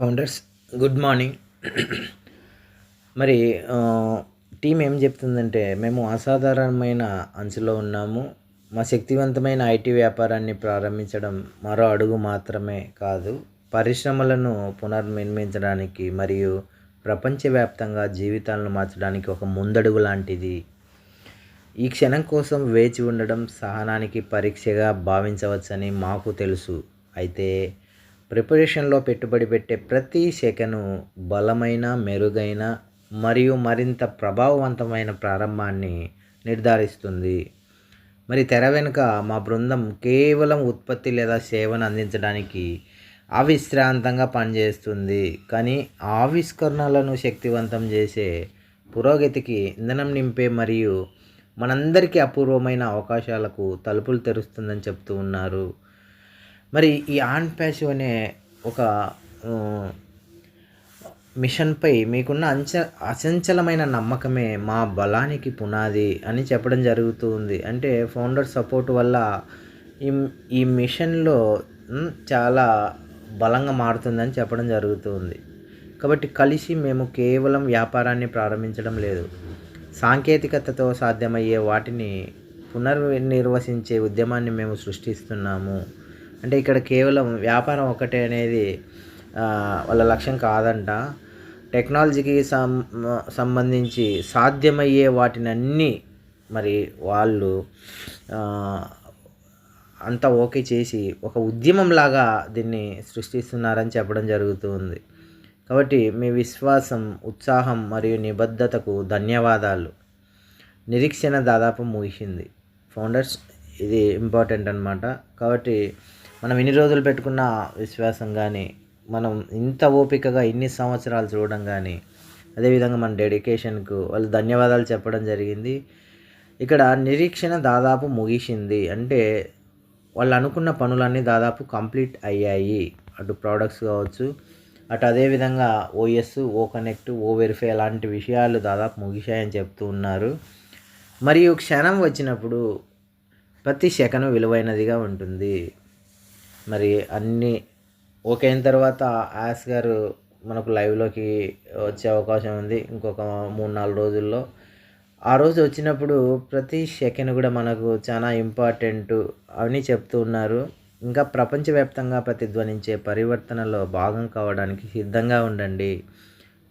Founders good morning. మరి team ఏం చెప్తుందంటే మేము అసాధారణమైన అంచులో ఉన్నాము. మా శక్తివంతమైన ఐటీ వ్యాపారాన్ని ప్రారంభించడం మరో అడుగు మాత్రమే కాదు. పరిశ్రమలను పునర్నిర్మించడానికి మరియు ప్రపంచవ్యాప్తంగా జీవితాలను మార్చడానికి ఒక ముందడుగు లాంటిది. ఈ క్షణం కోసం వేచి ఉండడం సహనానికి పరీక్షగా భావించవచ్చని మాకు తెలుసు. అయితే ప్రిపరేషన్లో పెట్టుబడి పెట్టే ప్రతి సెకను బలమైన మెరుగైన మరియు మరింత ప్రభావవంతమైన ప్రారంభాన్ని నిర్ధారిస్తుంది. మరి తెర వెనుక మా బృందం కేవలం ఉత్పత్తి లేదా సేవను అందించడానికి అవిశ్రాంతంగా పనిచేస్తుంది. కానీ ఆవిష్కరణలను శక్తివంతం చేసే పురోగతికి ఇంధనం నింపే మరియు మనందరికీ అపూర్వమైన అవకాశాలకు తలుపులు తెరుస్తుందని చెప్తూ ఉన్నారు. మరి ఈ ఆన్ ప్యాసివ్ అనే ఒక మిషన్పై మీకున్న అంచ అచంచలమైన నమ్మకమే మా బలానికి పునాది అని చెప్పడం జరుగుతుంది. అంటే ఫౌండర్ సపోర్ట్ వల్ల ఈ ఈ మిషన్లో చాలా బలంగా మారుతుందని చెప్పడం జరుగుతుంది. కాబట్టి కలిసి మేము కేవలం వ్యాపారాన్ని ప్రారంభించడం లేదు. సాంకేతికతతో సాధ్యమయ్యే వాటిని పునర్నిర్వసించే ఉద్యమాన్ని మేము సృష్టిస్తున్నాము. అంటే ఇక్కడ కేవలం వ్యాపారం ఒకటే అనేది వాళ్ళ లక్ష్యం కాదంట. టెక్నాలజీకి సం సంబంధించి సాధ్యమయ్యే వాటినన్నీ మరి వాళ్ళు అంతా ఓకే చేసి ఒక ఉద్యమంలాగా దీన్ని సృష్టిస్తున్నారని చెప్పడం జరుగుతుంది. కాబట్టి మీ విశ్వాసం ఉత్సాహం మరియు నిబద్ధతకు ధన్యవాదాలు. నిరీక్షణ దాదాపు ముగిసింది. ఫౌండర్స్ ఇది ఇంపార్టెంట్ అనమాట కాబట్టి మనం ఇన్ని రోజులు పెట్టుకున్న విశ్వాసం కానీ మనం ఇంత ఓపికగా ఇన్ని సంవత్సరాలు చూడడం కానీ అదేవిధంగా మన డెడికేషన్కు వాళ్ళు ధన్యవాదాలు చెప్పడం జరిగింది. ఇక్కడ నిరీక్షణ దాదాపు ముగిసింది. అంటే వాళ్ళు అనుకున్న పనులన్నీ దాదాపు కంప్లీట్ అయ్యాయి. అటు ప్రోడక్ట్స్ కావచ్చు అటు అదేవిధంగా ఓఎస్ ఓ కనెక్ట్ ఓ వెరిఫై అలాంటి విషయాలు దాదాపు ముగిశాయని చెప్తూ ఉన్నారు. మరియు క్షణం వచ్చినప్పుడు ప్రతి సెకను విలువైనదిగా ఉంటుంది. మరి అన్నీ ఓకే అయిన తర్వాత యాస్ గారు మనకు లైవ్లోకి వచ్చే అవకాశం ఉంది. ఇంకొక మూడు నాలుగు రోజుల్లో. ఆ రోజు వచ్చినప్పుడు ప్రతి సెకండ్ కూడా మనకు చాలా ఇంపార్టెంట్ అని చెప్తూ ఉన్నారు. ఇంకా ప్రపంచవ్యాప్తంగా ప్రతిధ్వనించే పరివర్తనలో భాగం కావడానికి సిద్ధంగా ఉండండి.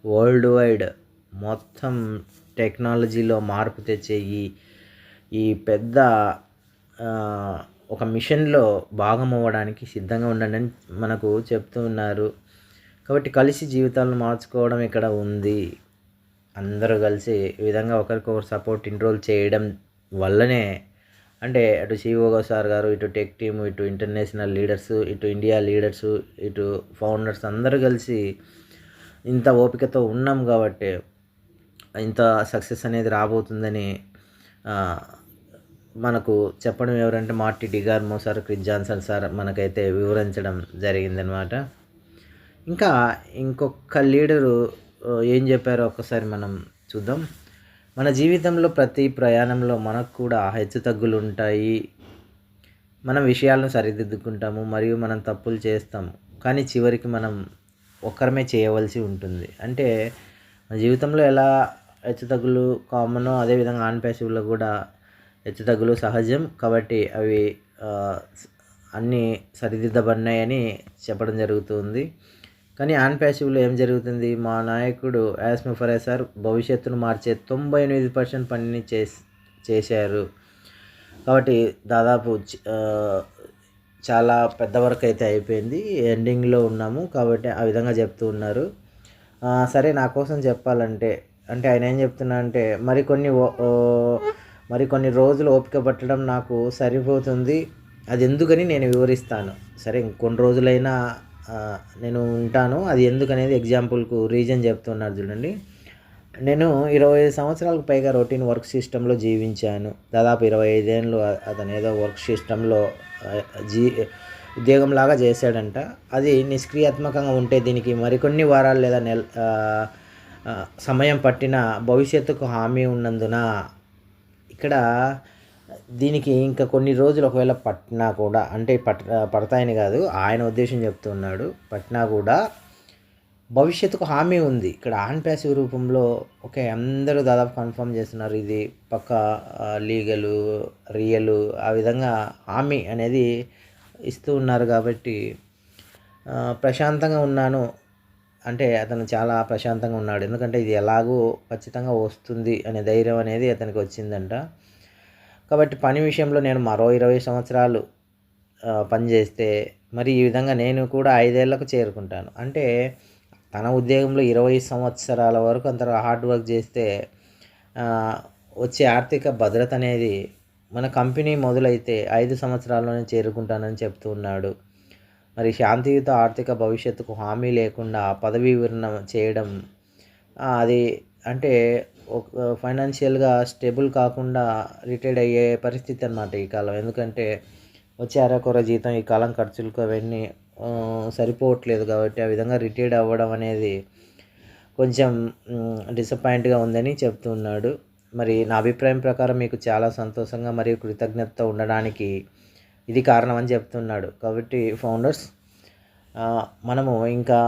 వరల్డ్ వైడ్ మొత్తం టెక్నాలజీలో మార్పు తెచ్చే ఈ ఈ పెద్ద ఒక మిషన్లో భాగం అవ్వడానికి సిద్ధంగా ఉండండి అని మనకు చెప్తూ ఉన్నారు. కాబట్టి కలిసి జీవితాలను మార్చుకోవడం ఇక్కడ ఉంది. అందరూ కలిసి ఈ విధంగా ఒకరికొకరు సపోర్ట్ ఇన్రోల్ చేయడం వల్లనే అంటే అటు సిఓ సార్ గారు ఇటు టెక్ టీము ఇటు ఇంటర్నేషనల్ లీడర్స్ ఇటు ఇండియా లీడర్స్ ఇటు ఫౌండర్స్ అందరూ కలిసి ఇంత ఓపికతో ఉన్నాం కాబట్టి ఇంత సక్సెస్ అనేది రాబోతుందని మనకు చెప్పడం ఎవరంటే Marty DeGarmo sir Chris Johnson sir మనకైతే వివరించడం జరిగిందనమాట ఇంకా ఇంకొక లీడరు ఏం చెప్పారో ఒక్కసారి మనం చూద్దాం. మన జీవితంలో ప్రతి ప్రయాణంలో మనకు కూడా హెచ్చు తగ్గులు ఉంటాయి. మనం విషయాలను సరిదిద్దుకుంటాము మరియు మనం తప్పులు చేస్తాము. కానీ చివరికి మనం ఒక్కరమే చేయవలసి ఉంటుంది. అంటే మన జీవితంలో ఎలా హెచ్చుతగ్గులు కామనో అదేవిధంగా ఆన్ ప్యాసివ్లో కూడా హెచ్చుతగ్గులు సహజం కాబట్టి అవి అన్నీ సరిదిద్దబడినాయని చెప్పడం జరుగుతుంది. కానీ ఆన్ ప్యాసివ్లో ఏం జరుగుతుంది? మా నాయకుడు యాస్మిఫర్ సార్ భవిష్యత్తును మార్చే తొంభై ఎనిమిది పర్సెంట్ పనిని చేసి చేశారు. కాబట్టి దాదాపు చాలా పెద్ద వరకు అయితే అయిపోయింది. ఎండింగ్లో ఉన్నాము కాబట్టి ఆ విధంగా చెప్తూ ఉన్నారు. సరే నా కోసం చెప్పాలంటే అంటే ఆయన ఏం చెప్తున్నా అంటే మరికొన్ని ఓ, మరికొన్ని రోజులు ఓపిక పట్టడం నాకు సరిపోతుంది. అది ఎందుకని నేను వివరిస్తాను. సరే ఇంకొన్ని రోజులైనా నేను ఉంటాను. అది ఎందుకనేది ఎగ్జాంపుల్కు రీజన్ చెప్తున్నారు చూడండి. నేను ఇరవై ఐదు సంవత్సరాలకు పైగా రొటీన్ వర్క్ సిస్టంలో జీవించాను. దాదాపు ఇరవై ఐదేళ్ళు అతను ఏదో వర్క్ సిస్టంలో జీ ఉద్యోగంలాగా చేశాడంట. అది నిష్క్రియాత్మకంగా ఉంటే దీనికి మరికొన్ని వారాలు లేదా నెల సమయం పట్టిన భవిష్యత్తుకు హామీ ఉన్నందున ఇక్కడ దీనికి ఇంకా కొన్ని రోజులు ఒకవేళ పట్టినా కూడా అంటే పట్ పడతాయని కాదు ఆయన ఉద్దేశం చెప్తున్నాడు. పట్టినా కూడా భవిష్యత్తుకు హామీ ఉంది. ఇక్కడ ఆన్ ప్యాసివ్ రూపంలో ఓకే అందరూ దాదాపు కన్ఫర్మ్ చేస్తున్నారు. ఇది పక్క లీగలు రియలు ఆ విధంగా హామీ అనేది ఇస్తూ ఉన్నారు కాబట్టి ప్రశాంతంగా ఉన్నాను. అంటే అతను చాలా ప్రశాంతంగా ఉన్నాడు. ఎందుకంటే ఇది ఎలాగో ఖచ్చితంగా వస్తుంది అనే ధైర్యం అనేది అతనికి వచ్చిందంట. కాబట్టి పని విషయంలో నేను మరో ఇరవై సంవత్సరాలు పనిచేస్తే మరి ఈ విధంగా నేను కూడా ఐదేళ్ళకు చేరుకుంటాను. అంటే తన ఉద్యోగంలో ఇరవై సంవత్సరాల వరకు అంత హార్డ్ వర్క్ చేస్తే వచ్చే ఆర్థిక భద్రత అనేది మన కంపెనీ మొదలైతే ఐదు సంవత్సరాల్లోనే చేరుకుంటానని చెప్తూ ఉన్నాడు. మరి శాంతియుత ఆర్థిక భవిష్యత్తుకు హామీ లేకుండా పదవీ విరమణ చేయడం అది అంటే ఒక ఫైనాన్షియల్గా స్టేబుల్ కాకుండా రిటైర్డ్ అయ్యే పరిస్థితి అనమాట ఈ కాలం. ఎందుకంటే వచ్చే అరకొర జీతం ఈ కాలం ఖర్చులకు అవన్నీ సరిపోవట్లేదు కాబట్టి ఆ విధంగా రిటైర్డ్ అవ్వడం అనేది కొంచెం డిసప్పాయింట్గా ఉందని చెప్తున్నాడు. మరి నా అభిప్రాయం ప్రకారం మీకు చాలా సంతోషంగా మరియు కృతజ్ఞత ఉండడానికి ఇది కారణం అని చెప్తున్నాడు. కాబట్టి ఫౌండర్స్ మనము ఇంకా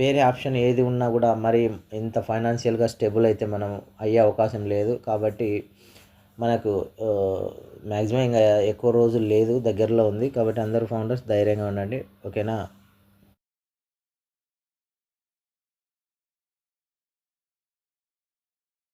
వేరే ఆప్షన్ ఏది ఉన్నా కూడా మరి ఇంత ఫైనాన్షియల్గా స్టేబుల్ అయితే మనం అయ్యే అవకాశం లేదు. కాబట్టి మనకు మ్యాక్సిమం ఇంకా ఎక్కువ రోజులు లేదు దగ్గరలో ఉంది. కాబట్టి అందరూ ఫౌండర్స్ ధైర్యంగా ఉండండి. ఓకేనా?